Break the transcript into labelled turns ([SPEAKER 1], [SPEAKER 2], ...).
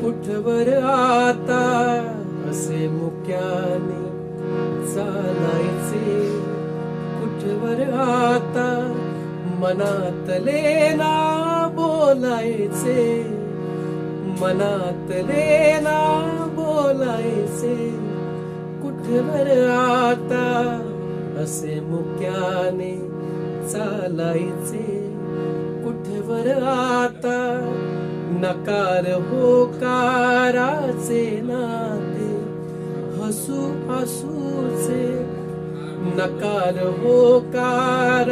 [SPEAKER 1] कुठवर आता असे मुक्याने चालायचे मनातले ना बोलायचे मनातले ना बोलायचे कुठवर आता असे मुक्याने चालायचे। कुठवर आता नकार होकाराचे नाते। हसू हसूचे नकार होकार